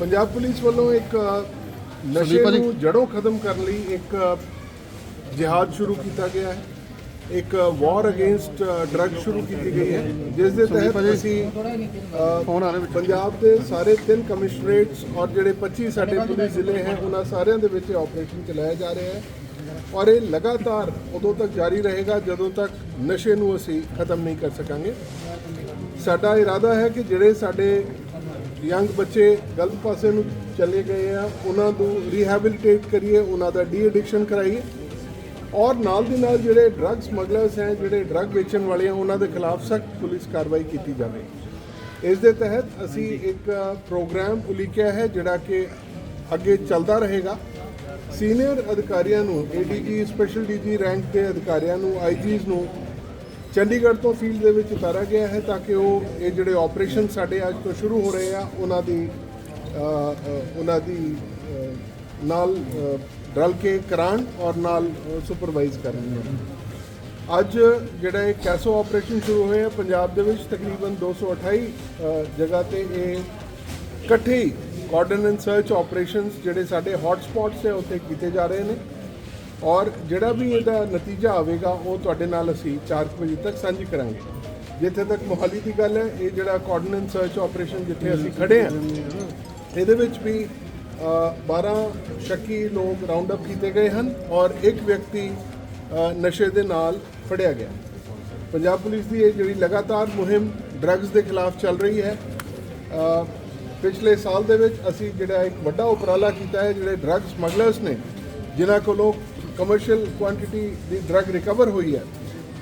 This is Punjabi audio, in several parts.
ਪੰਜਾਬ ਪੁਲਿਸ ਵੱਲੋਂ ਇੱਕ ਨਸ਼ੇ। ਨੂੰ ਜੜੋਂ ਖਤਮ ਕਰਨ ਲਈ ਇੱਕ ਜਿਹਾਦ ਸ਼ੁਰੂ ਕੀਤਾ ਗਿਆ ਹੈ। ਇੱਕ ਵਾਰ ਅਗੇਂਸਟ ਡਰੱਗ ਸ਼ੁਰੂ ਕੀਤੀ ਗਈ ਹੈ। ਜਿਸ ਦੇ ਤਹਿਤ। ਅਸੀਂ ਪੰਜਾਬ ਦੇ ਸਾਰੇ ਤਿੰਨ ਕਮਿਸ਼ਨਰੇਟਸ ਔਰ ਜਿਹੜੇ 25 ਸਾਡੇ ਪੁਲਿਸ ਜ਼ਿਲ੍ਹੇ ਹੈ ਉਹਨਾਂ ਸਾਰਿਆਂ ਦੇ ਵਿੱਚ ਆਪਰੇਸ਼ਨ ਚਲਾਇਆ ਜਾ ਰਿਹਾ ਹੈ। ਔਰ ਇਹ ਲਗਾਤਾਰ ਉਦੋਂ ਤੱਕ ਜਾਰੀ ਰਹੇਗਾ ਜਦੋਂ ਤੱਕ ਨਸ਼ੇ ਨੂੰ ਅਸੀਂ ਖਤਮ ਨਹੀਂ ਕਰ ਸਕਾਂਗੇ। ਸਾਡਾ ਇਰਾਦਾ ਹੈ ਕਿ ਜਿਹੜੇ ਸਾਡੇ ਯੰਗ ਬੱਚੇ ਗਲਤ ਪਾਸੇ ਨੂੰ ਚਲੇ ਗਏ ਆ ਉਹਨਾਂ ਨੂੰ ਰੀਹੈਬਿਲਿਟੇਟ ਕਰੀਏ ਉਹਨਾਂ ਦਾ ਡੀ ਐਡਿਕਸ਼ਨ ਕਰਾਈਏ। ਔਰ ਨਾਲ ਦੀ ਨਾਲ ਜਿਹੜੇ ਡਰੱਗ ਸਮਗਲਰਸ ਹੈ ਜਿਹੜੇ ਡਰੱਗ ਵੇਚਣ ਵਾਲੇ ਆ ਉਹਨਾਂ ਦੇ ਖਿਲਾਫ ਸਖਤ ਪੁਲਿਸ ਕਾਰਵਾਈ ਕੀਤੀ ਜਾਵੇ। ਇਸ ਦੇ ਤਹਿਤ ਅਸੀਂ ਇੱਕ ਪ੍ਰੋਗਰਾਮ ਉਲੀਕਿਆ ਹੈ ਜਿਹੜਾ ਕਿ ਅੱਗੇ ਚੱਲਦਾ ਰਹੇਗਾ। ਸੀਨੀਅਰ ਅਧਿਕਾਰੀਆਂ ਨੂੰ ਏਡੀਜੀ ਸਪੈਸ਼ਲ ਡੀਜੀ ਰੈਂਕ ਦੇ ਅਧਿਕਾਰੀਆਂ ਨੂੰ ਆਈਜੀਸ ਨੂੰ ਚੰਡੀਗੜ੍ਹ ਤੋਂ ਫੀਲਡ ਦੇ ਵਿੱਚ ਉਤਾਰਿਆ ਗਿਆ ਹੈ ਤਾਂ ਕਿ ਉਹ ਇਹ ਜਿਹੜੇ ਆਪਰੇਸ਼ਨ ਸਾਡੇ ਅੱਜ ਤੋਂ ਸ਼ੁਰੂ ਹੋ ਰਹੇ ਆ ਉਹਨਾਂ ਦੀ ਉਹਨਾਂ ਦੀ ਨਾਲ ਰਲ ਕੇ ਕਰਾਉਣ ਔਰ ਨਾਲ ਸੁਪਰਵਾਈਜ਼ ਕਰਨ। ਅੱਜ ਜਿਹੜਾ ਇਹ ਕੈਸੋ ਆਪਰੇਸ਼ਨ ਸ਼ੁਰੂ ਹੋਇਆ ਪੰਜਾਬ ਦੇ ਵਿੱਚ ਤਕਰੀਬਨ 228 ਅ, ਜਗ੍ਹਾ ਤੇ ਇਹ ਇਕੱਠੇ ਹੀ ਸਰਚ ਆਪਰੇਸ਼ਨਸ ਜਿਹੜੇ ਸਾਡੇ ਹੌਟ ਸਪੌਟਸ ਹੈ ਉੱਥੇ ਕੀਤੇ ਜਾ ਰਹੇ ਨੇ। ਔਰ ਜਿਹੜਾ ਵੀ ਇਹਦਾ ਨਤੀਜਾ ਆਵੇਗਾ ਉਹ ਤੁਹਾਡੇ ਨਾਲ ਅਸੀਂ 4 ਵਜੇ ਤੱਕ ਸਾਂਝੀ ਕਰਾਂਗੇ। ਜਿੱਥੇ ਤੱਕ ਮੋਹਾਲੀ ਦੀ ਗੱਲ ਹੈ ਇਹ ਜਿਹੜਾ ਕਾਰਡਨ ਸਰਚ ਆਪਰੇਸ਼ਨ ਜਿੱਥੇ ਅਸੀਂ ਖੜੇ ਹਾਂ ਇਹਦੇ ਵਿੱਚ ਵੀ ਅ, 12 ਸ਼ੱਕੀ ਲੋਕ ਰਾਉਂਡ ਅਪ ਕੀਤੇ ਗਏ ਹਨ ਔਰ ਇੱਕ ਵਿਅਕਤੀ ਨਸ਼ੇ ਦੇ ਨਾਲ ਫੜਿਆ ਗਿਆ। ਪੰਜਾਬ ਪੁਲਿਸ ਦੀ ਇਹ ਜਿਹੜੀ ਲਗਾਤਾਰ ਮੁਹਿੰਮ ਡਰੱਗਸ ਦੇ ਖਿਲਾਫ ਚੱਲ ਰਹੀ ਹੈ ਪਿਛਲੇ ਸਾਲ ਦੇ ਵਿੱਚ ਅਸੀਂ ਜਿਹੜਾ ਇੱਕ ਵੱਡਾ ਉਪਰਾਲਾ ਕੀਤਾ ਹੈ ਜਿਹੜੇ ਡਰੱਗ ਸਮਗਲਰਸ ਨੇ ਜਿਨ੍ਹਾਂ ਕੋਲੋਂ ਕਮਰਸ਼ੀਅਲ ਕੁਆਂਟੀਟੀ ਦੀ ਡਰੱਗ ਰਿਕਵਰ ਹੋਈ ਹੈ,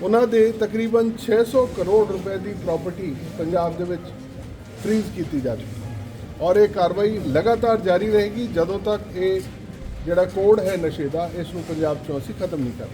ਉਹਨਾਂ ਦੇ ਤਕਰੀਬਨ 600 ਕਰੋੜ ਰੁਪਏ ਦੀ ਪ੍ਰਾਪਰਟੀ ਪੰਜਾਬ ਦੇ ਵਿੱਚ ਫ੍ਰੀਜ਼ ਕੀਤੀ ਜਾ ਚੁੱਕੀ ਔਰ ਇਹ ਕਾਰਵਾਈ ਲਗਾਤਾਰ ਜਾਰੀ ਰਹੇਗੀ, ਜਦੋਂ ਤੱਕ ਇਹ ਜਿਹੜਾ ਕੋਡ ਹੈ ਨਸ਼ੇ ਦਾ, ਇਸ ਨੂੰ ਪੰਜਾਬ ਚੋਂ ਅਸੀਂ ਖਤਮ ਨਹੀਂ ਕਰ